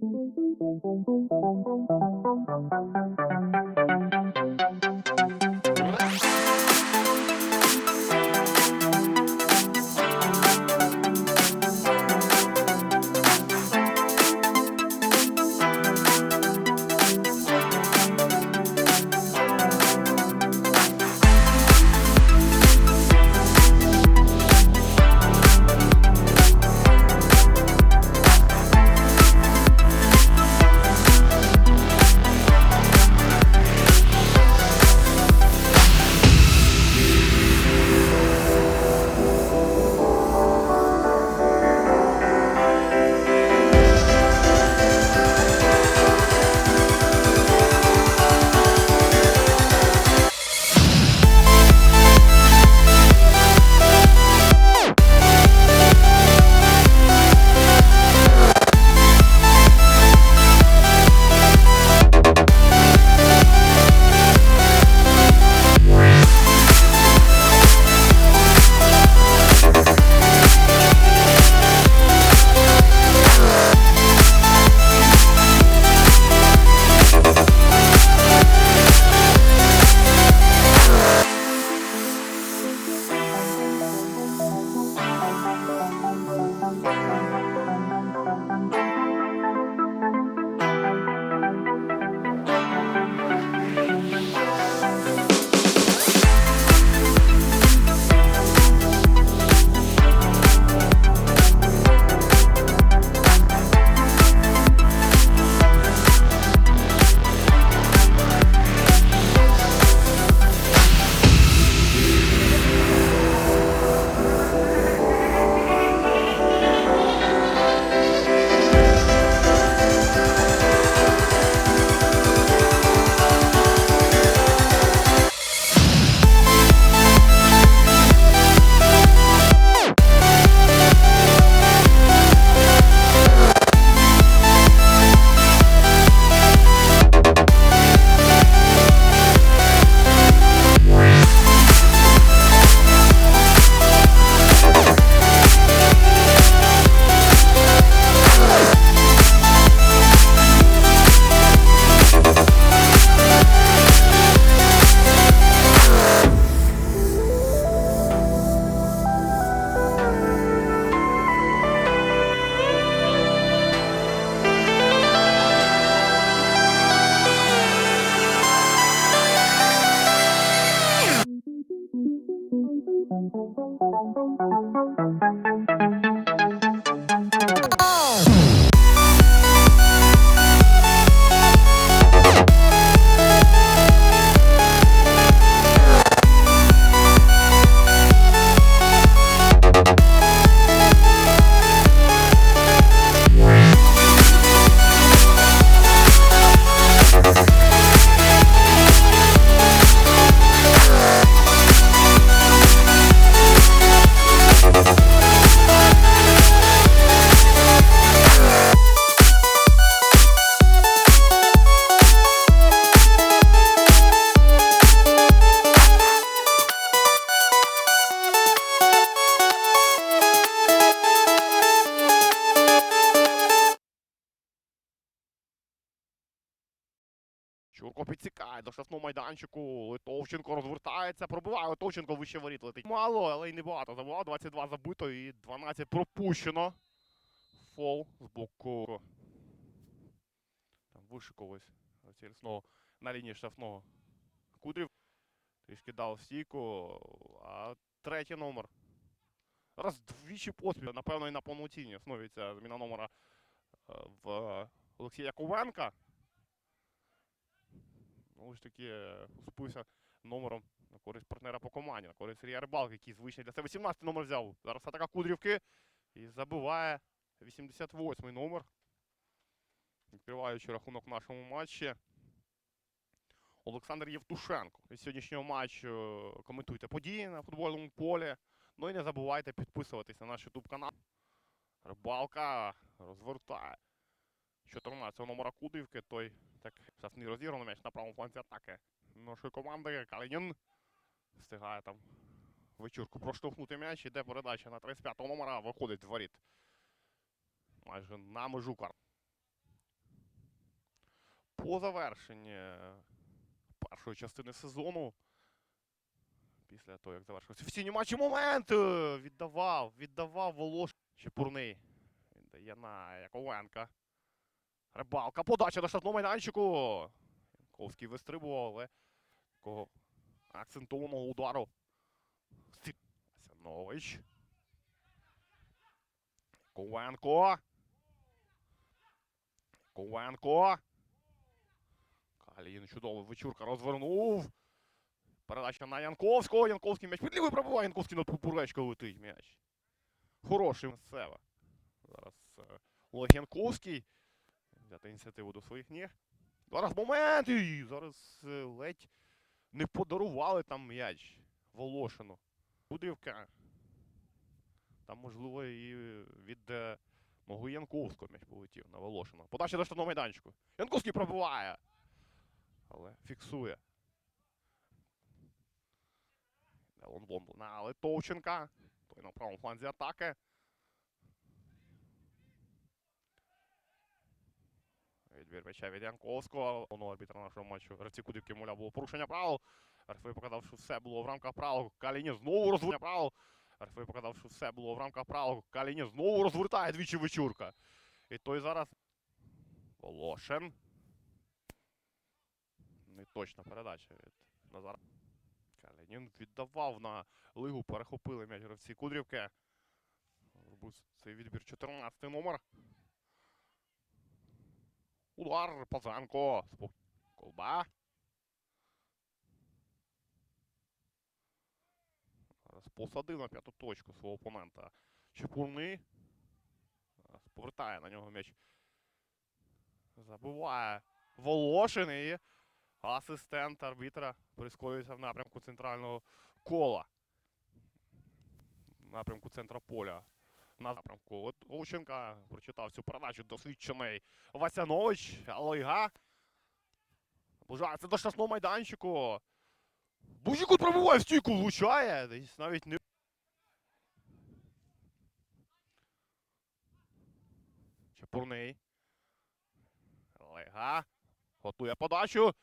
Thank you. Майданчику. Литовченко розвертається, пробиває. Литовченко вище воріт летить. Мало, але й не багато. Забував 22 забито і 12 пропущено. Фол з боку. Там вишиковусь. Цільсного на лінії штрафного. Кудрів трішки дав стійку. А третій номер. Раз двічі поспіль, напевно, і на повноцінній основі ця зміна номера е, в Олексія Ковенка. Ж таки, е, уступився номером на користь партнера по команді, на користь Сергія Рибалки, який звичний для себе 18 номер взяв. Зараз атака Кудрівки і забиває 88-й номер. Відкриваючи рахунок в нашому матчі. Олександр Євтушенко. Від сьогоднішнього матчу коментуйте події на футбольному полі. Ну і не забувайте підписуватись на наш YouTube канал. Рибалка розвертає. 14 номера Кудрівки, той зараз не розіграно м'яч на правому фланці атаки нашої команди. Калинін встигає там вечірку проштовхнути м'яч. Іде передача на 35-го номера, виходить з воріт. Майже на межу кар. по завершенні першої частини сезону. Після того, як завершився офіційні матчі, момент е, віддавав, віддавав Волош. Чепурний. Віддає на Яковенка. Рибалка, подача на штрафному майданчику. Янковський вистрибував, але такого акцентованого удару. Сянович. Ковенко. Ковенко. Калін чудовий вечірка розвернув. Передача на Янковського. Янковський м'яч під лівий пробиває. Янковський над Пупуречко летить м'яч. Хороший місцева. Зараз е, Янковський. Взяти ініціативу до своїх ніг. Зараз момент! І зараз е, ледь не подарували там м'яч Волошину. Будивка. Там, можливо, і від е, мого Янковського м'яч полетів на Волошина. Подача до штрафного майданчику. Янковський пробиває. Але фіксує. Елон Бомбл на Литовченка. Той на правому фланзі атаки. Відбір м'яча від Янковського. Воно арбітра нашого матчу. Гравці Кудівки Муля було порушення правил. Рефері показав, що все було в рамках правил. Каліні знову розвертає правил. Рефері показав, що все було в рамках правил. Каліні знову розвертає двічі вечірка. І той зараз. Волошин. Неточна передача від Назара. Калінін віддавав на лигу, перехопили м'яч гравці Кудрівки. Цей відбір 14 номер. Удар Пазанко. Спок... Колба. Посадив на п'яту точку свого опонента. Чепурний. Повертає на нього м'яч. Забиває Волошин і асистент арбітра прискорюється в напрямку центрального кола. В напрямку центра поля. На напрямку От Лученка прочитав цю передачу досвідчений Васянович, Алига. Наближається до штрафного майданчику. Бужікут пробиває в стійку, влучає. Десь навіть не. Чепурний. Алига. Готує подачу.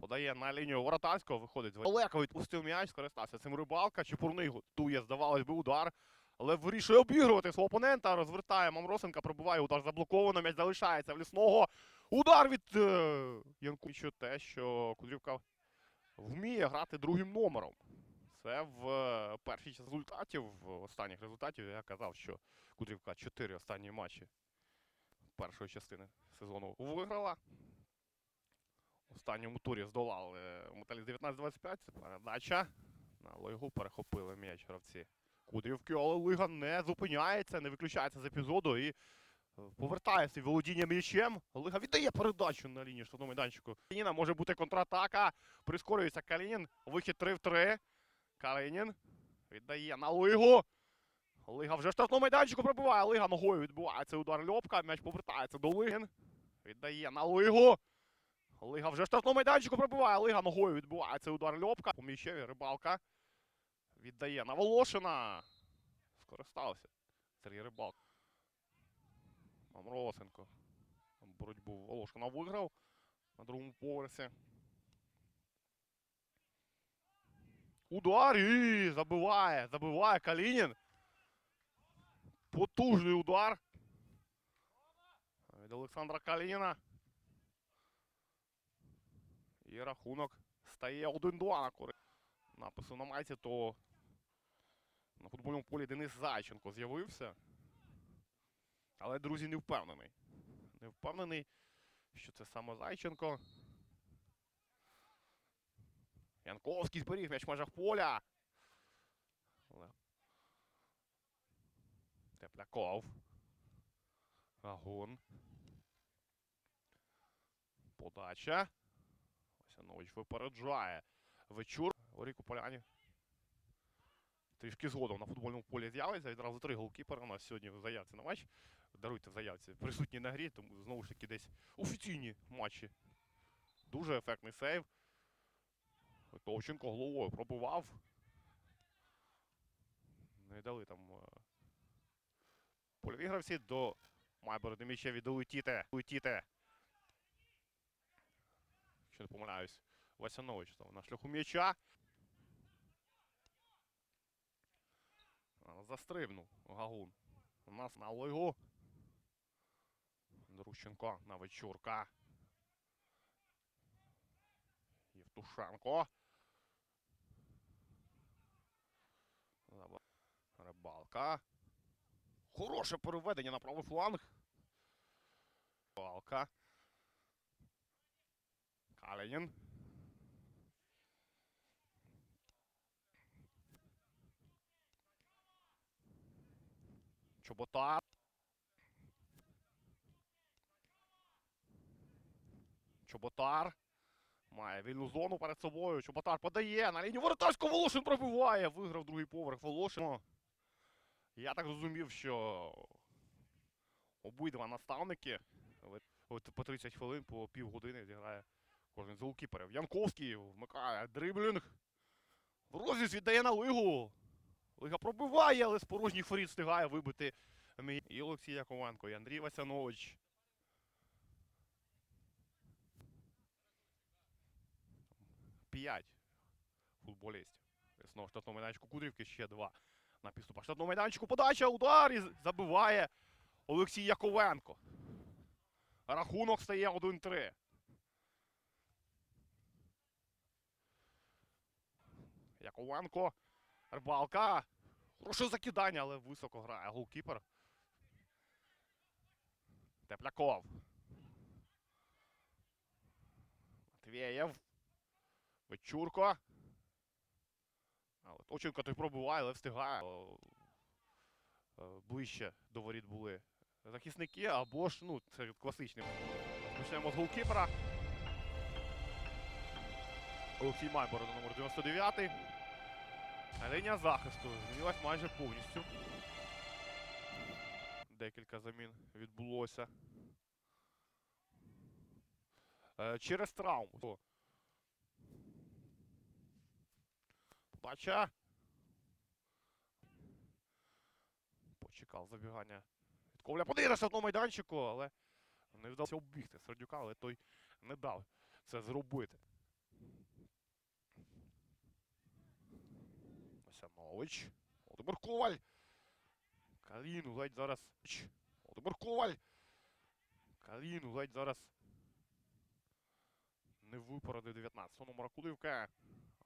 Подає на лінію воротарського, виходить. Олеко відпустив м'яч, скористався цим рибалка. Чепурний готує, здавалось би, удар. Але вирішує обігрувати свого опонента. Розвертає Мамросенка, пробиває удар заблоковано. М'яч залишається в лісного. Удар від е, Янкучу те, що Кудрівка вміє грати другим номером. Це в е, першій результатів, в останніх результатів я казав, що Кудрівка 4 останні матчі першої частини сезону виграла. В останньому турі здолали Металіст 19-25. Це передача. На Лигу перехопили м'яч гравці Кудрівки, але Лига не зупиняється, не виключається з епізоду і е, повертає володіння м'ячем. Лига віддає передачу на лінії штрафного майданчику. Калініна може бути контратака. Прискорюється Калінін. Вихід 3 в 3. Калінін віддає на Лигу. Лига вже в штрафному майданчику пробиває. Лига ногою відбувається удар Льопка. М'яч повертається до Лигин. Віддає на Лигу. Лига вже в штрафному майданчику пробиває. Лига ногою відбувається удар Льопка. По м'ячеві рибалка. Віддає на Волошина. Скористався. Сергій Рибалк. Мамросенко. Боротьбу Волошина виграв на другому поверсі. Удар і забиває. Забиває Калінін. Потужний удар. Від Олександра Калініна. І рахунок стає 1-2 на користь напису на майці, то на футбольному полі Денис Зайченко з'явився. Але, друзі, не впевнений. Не впевнений, що це саме Зайченко. Янковський зберіг м'яч в межах поля. Тепляков. Агун. Подача. Осянович випереджає. Вечур. Оріку Поляні. Трішки згодом на футбольному полі з'явиться. Відразу три голкіпера у нас сьогодні в заявці на матч. Даруйте в заявці. Присутні на грі, тому знову ж таки десь офіційні матчі. Дуже ефектний сейв. Товченко головою пробував. Не дали там е, польові гравці до Майбороди м'ячеві долетіти. Долетіти. якщо не помиляюсь. Васянович там на шляху м'яча. Застрибнув Гагун. У нас на Олегу. Друщенко на Вечурка. Євтушенко. Рибалка. Хороше переведення на правий фланг. Рибалка. Калінін. Чоботар. Чоботар. Має вільну зону перед собою. Чоботар подає на лінію воротарську Волошин пробиває. Виграв другий поверх Волошин. Я так зрозумів, що обидва наставники по 30 хвилин, по півгодини зіграє кожен з голкіперів. Янковський вмикає дриблінг. В розріз віддає на Лигу. Лига пробиває, але з порожніх встигає вибити мій і Олексій Яковенко, і Андрій Васянович. П'ять футболістів. Знову штатного майданчику Кудрівки ще два на підступах. Штатного майданчику подача, удар і забиває Олексій Яковенко. Рахунок стає 1-3. Яковенко. Рибалка. Хороше закидання, але високо грає голкіпер. Тепляков. Матвєєв. Вечурко. Але той пробуває, але встигає. Е, Ближче до воріт були захисники, або ж, ну, це класичний. Почнемо з голкіпера. Олексій Майборо на номер 99. Лінія захисту змінилась майже повністю. Декілька замін відбулося. Е, через травму. Подача. Почекав забігання від Ковля. Подивився на майданчику, але не вдалося оббігти Сердюка, але той не дав це зробити. Осянович. Володимир Коваль. Каліну ледь зараз. Володимир Коваль. Каліну ледь зараз. Не випородив 19 номера Кудивка.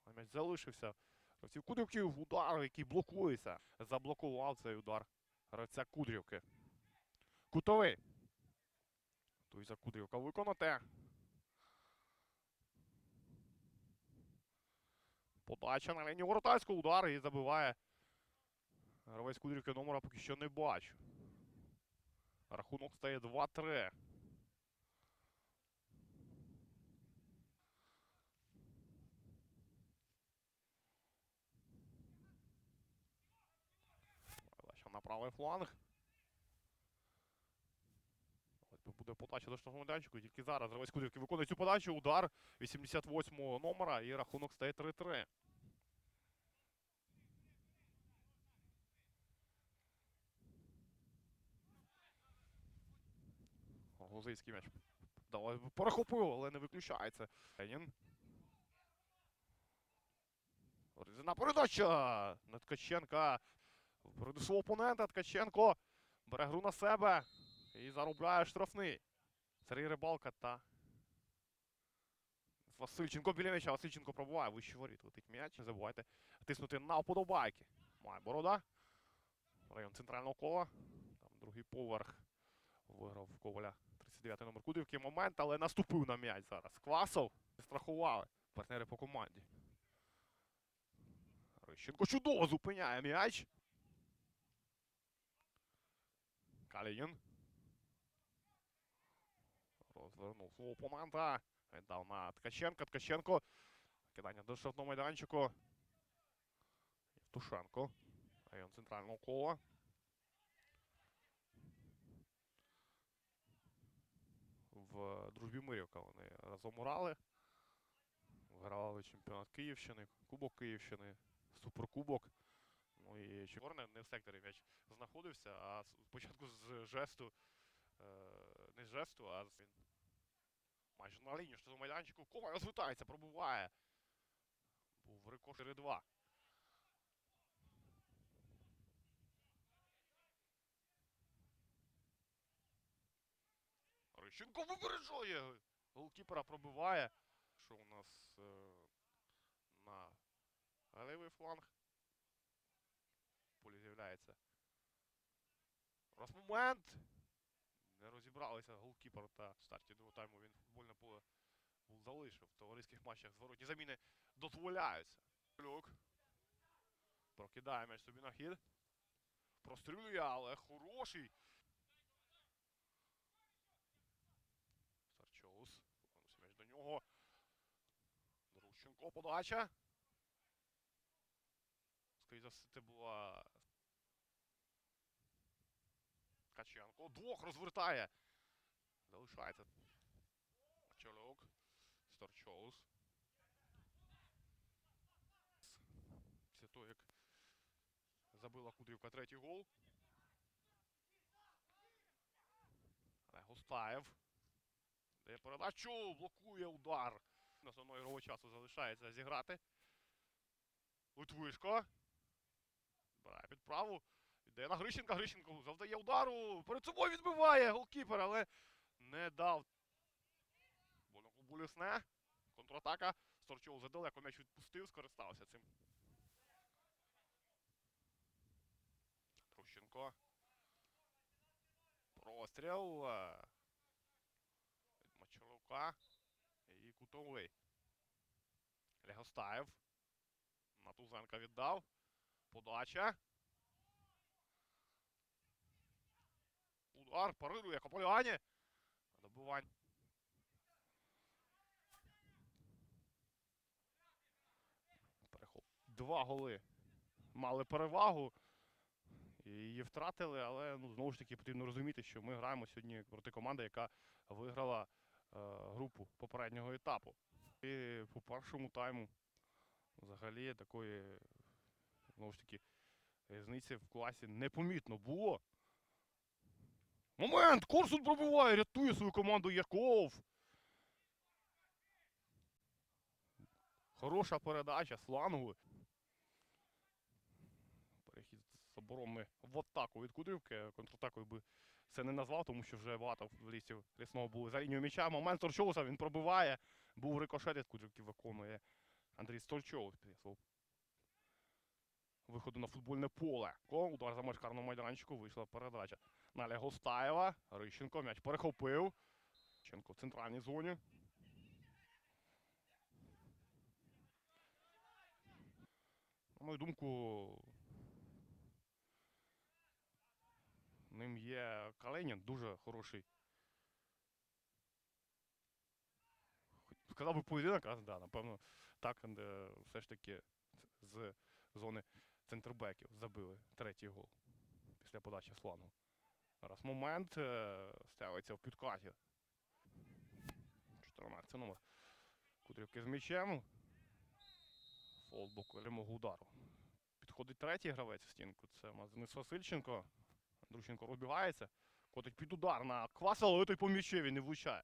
Але м'яч залишився. Гравців Кудрівки удар, який блокується. Заблокував цей удар гравця Кудрівки. Кутовий. Той за Кудрівка виконати. Подача на лінію воротарського удар і забиває. Гравець Кудрівки номера поки що не бачу. Рахунок стає 2-3. Передача на правий фланг. Ось Буде подача до штрафного майданчику. Тільки зараз гравець Кудрівки виконує цю подачу. Удар 88-го номера і рахунок стає 3-3. Глузийський м'яч. Перехопив, але не виключається. Ленін. Резина передача на Ткаченка. Впереду свого опонента Ткаченко бере гру на себе і заробляє штрафний. Сергій Рибалка та Васильченко біля м'яча. Васильченко пробуває. Вище воріт летить м'яч. Не забувайте тиснути на вподобайки. Має борода. Район центрального кола. Там другий поверх. Виграв Коваля 39 номер Кудівки. Момент, але наступив на м'яч зараз. Квасов. Страхували партнери по команді. Рищенко чудово зупиняє м'яч. Калінін. Розвернув свого опонента. Віддав на Ткаченка. Ткаченко. Кидання до штрафного майданчику. Євтушенко. Район центрального кола. В дружбі Мирівка вони разом грали. Вигравали чемпіонат Київщини, Кубок Київщини, Суперкубок. Ну і Чорне не в секторі м'яч знаходився, а спочатку з жесту, е, не з жесту, а з Майже на лінії штрафного майданчику. Кома розвертається, пробуває. Був рикошер 4-2. Рищенко випереджує. Голкіпера пробиває. Що у нас е, на лівий фланг. Полі з'являється. Раз момент. Не розібралися голкіпер та в старті другого тайму він футбольне поле залишив. В товариських матчах зворотні заміни дозволяються. Люк. Прокидає м'яч собі на хід. Прострілює, але хороший. Старчоус. Повернувся м'яч до нього. Друщенко подача. Скоріше за все, це була Ткаченко. Двох розвертає. Залишається. Чолюк. Старчоус. Після того, як забила Кудрівка третій гол. Але Гостаєв. Дає передачу, блокує удар. На основного ігрового часу залишається зіграти. Литвишко. Збирає під праву. Йде на Грищенка. Грищенко завдає удару. Перед собою відбиває голкіпер, але не дав. Больно болісне. Контратака. Сторчов задалеко м'яч відпустив, скористався цим. Трущенко. Простріл. Від. І кутовий. Легостаєв. Матузенка віддав. Подача. Удар парирує Кополяні. Добивань. Два голи. Мали перевагу. І її втратили, але ну, знову ж таки потрібно розуміти, що ми граємо сьогодні проти команди, яка виграла е, групу попереднього етапу. І по першому тайму взагалі такої знову ж таки різниці в класі непомітно було. Момент! Корсун пробиває, рятує свою команду Яков. Хороша передача з флангу. Перехід з оборони в атаку від Кудрівки. Контратакою би це не назвав, тому що вже багато футболістів лісного були за лінією м'яча. Момент Торчоуса, він пробиває. Був рикошет від Кудрівки виконує Андрій свого виходу на футбольне поле. Ко, Удар за меж карного майданчику, вийшла передача. Наля Гостаєва. Рищенко м'яч перехопив. Ченко в центральній зоні. На мою думку, ним є Каленін, дуже хороший. Сказав би поєдинок, а да, напевно, так, де все ж таки з зони центрбеків забили третій гол після подачі з флангу. Раз момент е, ставиться в підкаті. 14 номер. Кудрівки з м'ячем. Фол боку прямого удару. Підходить третій гравець в стінку. Це Денис Васильченко. Андрущенко розбігається. Котить під удар на Квасова, але той по м'ячеві не влучає.